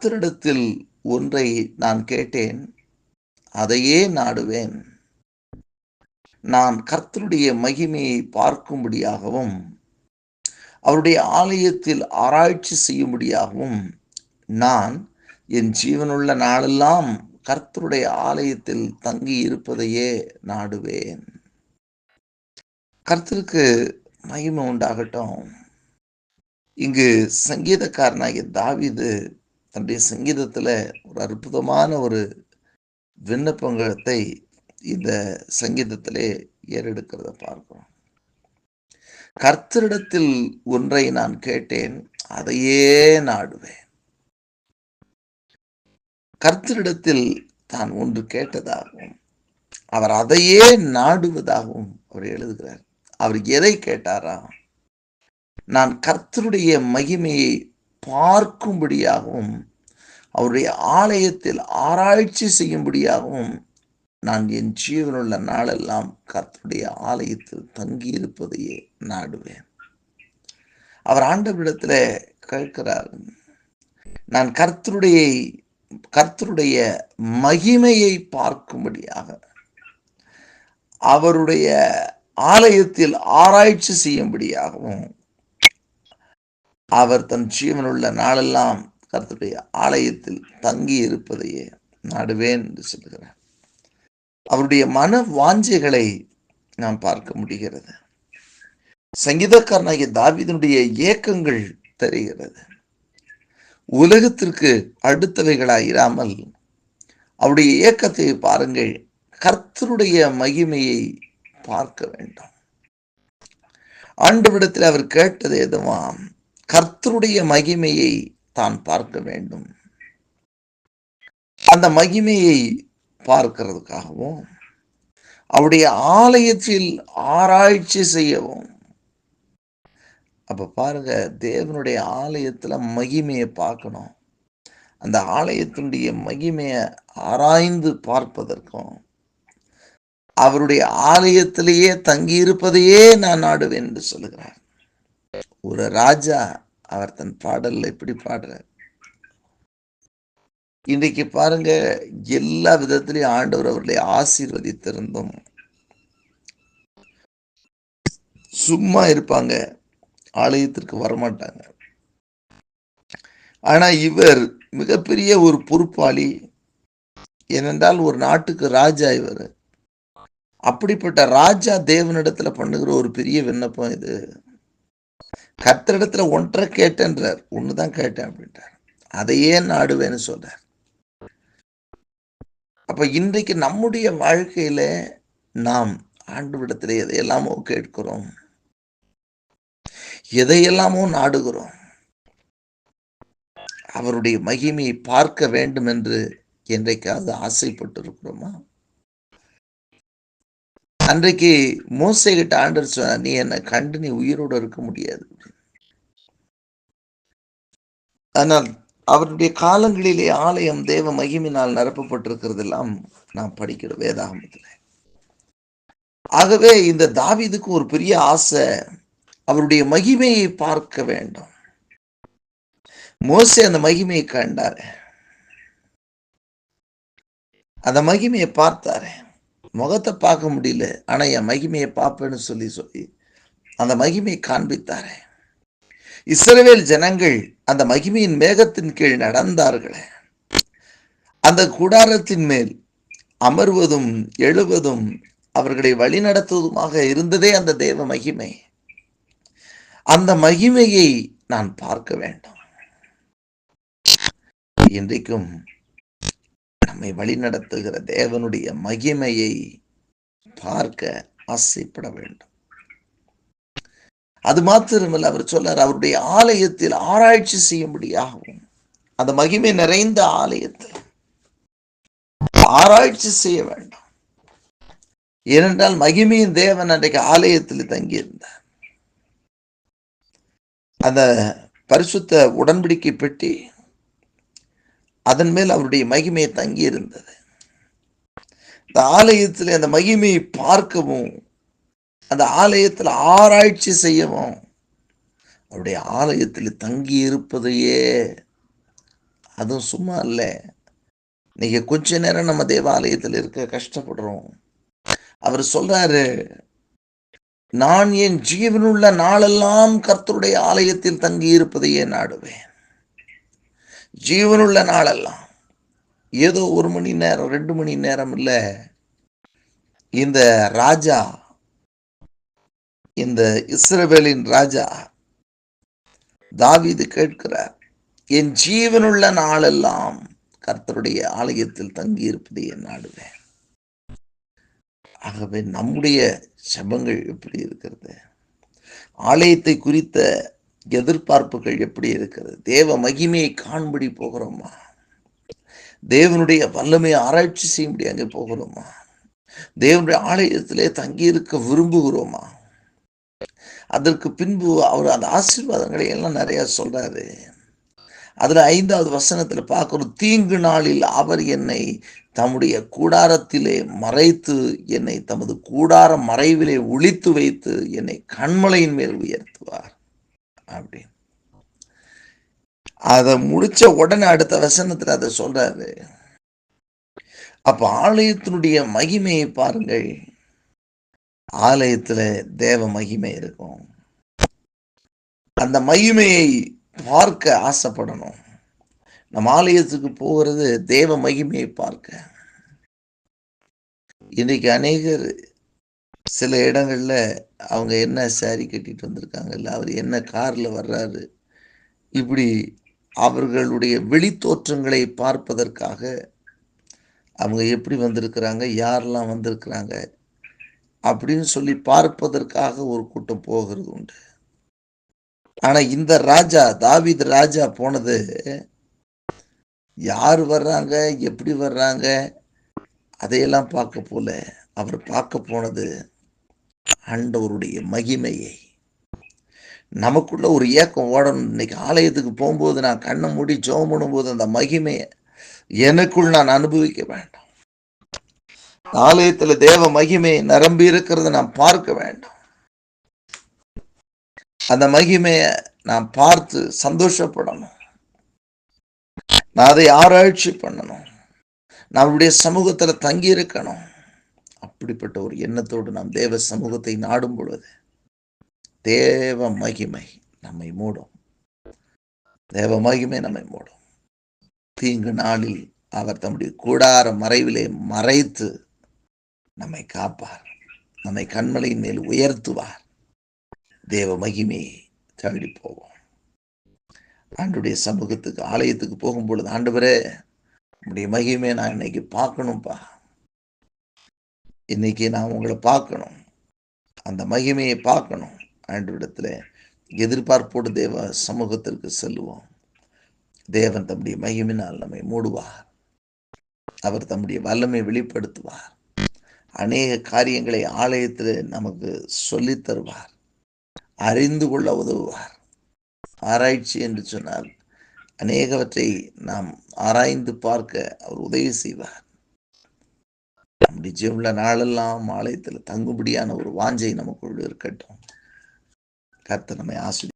கர்த்தரிடத்தில் ஒன்றை நான் கேட்டேன் அதையே நாடுவேன். நான் கர்த்தருடைய மகிமையை பார்க்கும்படியாகவும் அவருடைய ஆலயத்தில் ஆராய்ச்சி செய்யும்படியாகவும் நான் என் ஜீவனுள்ள நாளெல்லாம் கர்த்தருடைய ஆலயத்தில் தங்கி இருப்பதையே நாடுவேன். கர்த்தருக்கு மகிமை உண்டாகட்டும். இங்கு சங்கீதக்காரனாகிய தாவிது தன்னுடைய சங்கீதத்தில் ஒரு அற்புதமான ஒரு விண்ணப்பங்கத்தை இந்த சங்கீதத்திலே ஏறெடுக்கிறத பார்க்கிறோம். கர்த்தரிடத்தில் ஒன்றை நான் கேட்டேன் அதையே நாடுவேன். கர்த்தரிடத்தில் தான் ஒன்று கேட்டதாகவும் அவர் அதையே நாடுவதாகவும் அவர் எழுதுகிறார். அவர் எதை கேட்டாரா? நான் கர்த்தருடைய மகிமையை பார்க்கும்படியாகவும் அவருடைய ஆலயத்தில் ஆராய்ச்சி செய்யும்படியாகவும் நான் என் ஜீவனுள்ள நாளெல்லாம் கர்த்தருடைய ஆலயத்தில் தங்கியிருப்பதையே நாடுவேன். அவர் ஆண்டவரிடத்துல கேட்கிறார் நான் கர்த்தருடைய கர்த்தருடைய மகிமையை பார்க்கும்படியாக அவருடைய ஆலயத்தில் ஆராய்ச்சி செய்யும்படியாகவும் அவர் தன் ஜீவனுள்ள நாளெல்லாம் கர்த்தருடைய ஆலயத்தில் தங்கி இருப்பதையே நாடுவேன் என்று சொல்கிறார் அவருடைய மன வாஞ்சைகளை நாம் பார்க்க முடிகிறது. சங்கீதக்காரனாகிய தாவிதனுடைய ஏக்கங்கள் தெரிகிறது. உலகத்திற்கு அடுத்தவைகளாயிராமல் அவருடைய இயக்கத்தை பாருங்கள் கர்த்தருடைய மகிமையை பார்க்க வேண்டும். ஆண்டு விடத்தில் அவர் கேட்டது எதுவாம்? கர்த்தருடைய மகிமையை தான் பார்க்க வேண்டும். அந்த மகிமையை பார்க்கிறதுக்காகவும் அவருடைய ஆலயத்தில் ஆராய்ச்சி செய்யவும். அப்ப பாருங்க தேவனுடைய ஆலயத்துல மகிமையை பார்க்கணும். அந்த ஆலயத்தினுடைய மகிமையை ஆராய்ந்து பார்ப்பதற்கும் அவருடைய ஆலயத்திலேயே தங்கி இருப்பதையே நான் நாடுவேன் என்று சொல்கிறார் ஒரு ராஜா அவர் தன் பாடல்ல எப்படி பாடுறார்? இன்றைக்கு பாருங்க எல்லா விதத்திலையும் ஆண்டவர் அவர்களை ஆசீர்வதித்திருந்தும் சும்மா இருப்பாங்க ஆலயத்திற்கு வரமாட்டாங்க. ஆனா இவர் மிகப்பெரிய ஒரு பொறுப்பாளி ஏனென்றால் ஒரு நாட்டுக்கு ராஜா இவர். அப்படிப்பட்ட ராஜா தேவனிடத்துல பண்ணுகிற ஒரு பெரிய விண்ணப்பம் இது. கர்த்தரிடத்துல ஒன்றை கேட்டேன்றார். ஒன்று தான் கேட்டேன் அப்படின்றார் அதையே நாடுவேன்னு சொல்றார். அப்போ இன்றைக்கு நம்முடைய வாழ்க்கையில நாம் ஆண்டு எதையெல்லாமோ கேட்கிறோம். எதையெல்லாமோ நாடுகிறோம். அவருடைய மகிமையை பார்க்க வேண்டும் என்று என்றைக்காவது ஆசைப்பட்டு இருக்கிறோமா அன்றைக்கு மோசை கிட்ட ஆண்டர் சொன்னார் நீ என்னை கண்டு நீ உயிரோடு இருக்க முடியாது. ஆனால் அவருடைய காலங்களிலே ஆலயம் தேவ மகிமினால் நிரப்பப்பட்டிருக்கிறது எல்லாம் நாம் படிக்கிற வேதாகமத்தில். ஆகவே இந்த தாவிதுக்கு ஒரு பெரிய ஆசை அவருடைய மகிமையை பார்க்க வேண்டும். மோசே அந்த மகிமையை கண்டாரு. அந்த மகிமையை பார்த்தாரு. முகத்தை பார்க்க முடியல. ஆனால் என் மகிமையை பார்ப்பேன்னு சொல்லி சொல்லி அந்த மகிமையை காண்பித்தாரே. இஸ்ரவேல் ஜனங்கள் அந்த மகிமையின் மேகத்தின் கீழ் நடந்தார்களே. அந்த கூடாரத்தின் மேல் அமர்வதும் எழுவதும் அவர்களை வழிநடத்துவதுமாக இருந்ததே அந்த தேவ மகிமை. அந்த மகிமையை நான் பார்க்க வேண்டும். இன்றைக்கும் நம்மை வழிநடத்துகிற தேவனுடைய மகிமையை பார்க்க ஆசைப்பட வேண்டும். அது மாத்திரமல்ல அவர் சொல்லார் அவருடைய ஆலயத்தில் ஆராய்ச்சி செய்யும்படியாகவும் அந்த மகிமை நிறைந்த ஆலயத்தில் ஆராய்ச்சி செய்ய வேண்டும். ஏனென்றால் மகிமையின் தேவன் அன்றைக்கு ஆலயத்தில் தங்கியிருந்தார். அந்த பரிசுத்த உடன்படிக்கை பெட்டி அதன் மேல் அவருடைய மகிமையை தங்கி இருந்தது இந்த ஆலயத்தில் அந்த மகிமையை பார்க்கவும் அந்த ஆலயத்தில் ஆராய்ச்சி செய்யவும் அவருடைய ஆலயத்தில் தங்கி இருப்பதையே அதுவும் சும்மா இல்லை இன்னைக்கு கொஞ்ச நேரம் நம்ம தேவாலயத்தில் இருக்க கஷ்டப்படுறோம். அவர் சொல்றாரு, நான் என் ஜீவனுள்ள நாளெல்லாம் கர்த்தருடைய ஆலயத்தில் தங்கி இருப்பதையே நாடுவேன். ஜீவனுள்ள நாளெல்லாம். ஏதோ ஒரு மணி நேரம், ரெண்டு மணி நேரம் இல்லை இந்த ராஜா இந்த இஸ்ரவேலின் ராஜா தாவிது கேட்கிறார். என் ஜீவனுள்ள நாளெல்லாம் கர்த்தருடைய ஆலயத்தில் தங்கியிருப்பதையே நாடுவேன். ஆகவே நம்முடைய சபங்கள் எப்படி இருக்கிறது? ஆலயத்தை குறித்த எதிர்பார்ப்புகள் எப்படி இருக்கிறது? தேவ மகிமையை காண்படி போகிறோமா? தேவனுடைய வல்லமையை ஆராய்ச்சி செய்யும்படி அங்கே போகிறோமா? தேவனுடைய ஆலயத்திலே தங்கியிருக்க விரும்புகிறோமா? அதற்கு பின்பு அவர் அந்த ஆசீர்வாதங்களை எல்லாம் நிறைய சொல்றாரு. அதுல ஐந்தாவது வசனத்துல பார்க்குறோம் தீங்கு நாளில் அவர் என்னை தம்முடைய கூடாரத்திலே மறைத்து என்னை தமது கூடார மறைவிலே ஒழித்து வைத்து என்னை கண்மலையின் மேல் உயர்த்துவார். அப்படின்னு. அத முடிச்ச உடனே அடுத்த வசனத்தில் அத சொல்றாரு. அப்ப ஆலயத்தினுடைய மகிமையை பாருங்கள். ஆலயத்துல தேவ மகிமை இருக்கும். அந்த மகிமையை பார்க்க ஆசைப்படணும். நம்ம ஆலயத்துக்கு போகிறது தேவ மகிமையை பார்க்க. இன்னைக்கு அநேகர் சில இடங்களில் அவங்க என்ன சாரி கட்டிட்டு வந்திருக்காங்கல்ல அவர் என்ன காரில் வர்றாரு. இப்படி அவர்களுடைய வெளித்தோற்றங்களை பார்ப்பதற்காக அவங்க எப்படி வந்திருக்கிறாங்க, யாரெல்லாம் வந்திருக்கிறாங்க அப்படின்னு சொல்லி பார்ப்பதற்காக ஒரு கூட்டம் போகிறது உண்டு. ஆனால் இந்த ராஜா தாவித் ராஜா போனது யார் வர்றாங்க, எப்படி வர்றாங்க அதையெல்லாம் பார்க்க போல. அவர் பார்க்க போனது ஆண்டவருடைய மகிமையை. நமக்குள்ள ஒரு ஏக்கம் ஓடணும். இன்னைக்கு ஆலயத்துக்கு போகும்போது நான் கண்ணை மூடி ஜோம் பண்ணும்போது அந்த மகிமையை எனக்குள் நான் அனுபவிக்க வேண்டாம். ஆலயத்தில் தேவ மகிமை நிரம்பி இருக்கிறத நான் பார்க்க வேண்டும். அந்த மகிமையை நான் பார்த்து சந்தோஷப்படணும். நான் அதை ஆராய்ச்சி பண்ணணும். நம்முடைய சமூகத்தில் தங்கி இருக்கணும். அப்படிப்பட்ட ஒரு எண்ணத்தோடு நாம் தேவ சமூகத்தை நாடும் பொழுது தேவ மகிமை நம்மை மூடும். தேவ மகிமை நம்மை மூடும். தீங்கு நாளில் அவர் தம்முடைய கூடார மறைவிலே மறைத்து நம்மை காப்பார். நம்மை கண்மலையின் மேல் உயர்த்துவார். தேவ மகிமையை தேடி போவோம். ஆண்டுடைய சமூகத்துக்கு ஆலயத்துக்கு போகும்பொழுது ஆண்டவரே உடைய மகிமையை நான் இன்னைக்கு பார்க்கணும்ப்பா. இன்னைக்கு நான் உங்களை பார்க்கணும். அந்த மகிமையை பார்க்கணும். ஆண்டவரிடத்துல எதிர்பார்ப்போடு தேவ சமூகத்திற்கு செல்லுவோம். தேவன் தம்முடைய மகிமினால் நம்மை மூடுவார். அவர் தம்முடைய வல்லமை வெளிப்படுத்துவார். அநேக காரியங்களை ஆலயத்தில் நமக்கு சொல்லித் தருவார். அறிந்து கொள்ள உதவுவார். ஆராய்ச்சி என்று சொன்னால் அநேகவற்றை நாம் ஆராய்ந்து பார்க்க அவர் உதவி செய்வார். நம்முடைய ஜீவனுள்ள நாளெல்லாம் ஆலயத்தில் தங்கும்படியான ஒரு வாஞ்சை நமக்குள் இருக்கட்டும். கர்த்தர் நம்மை ஆசிரியர்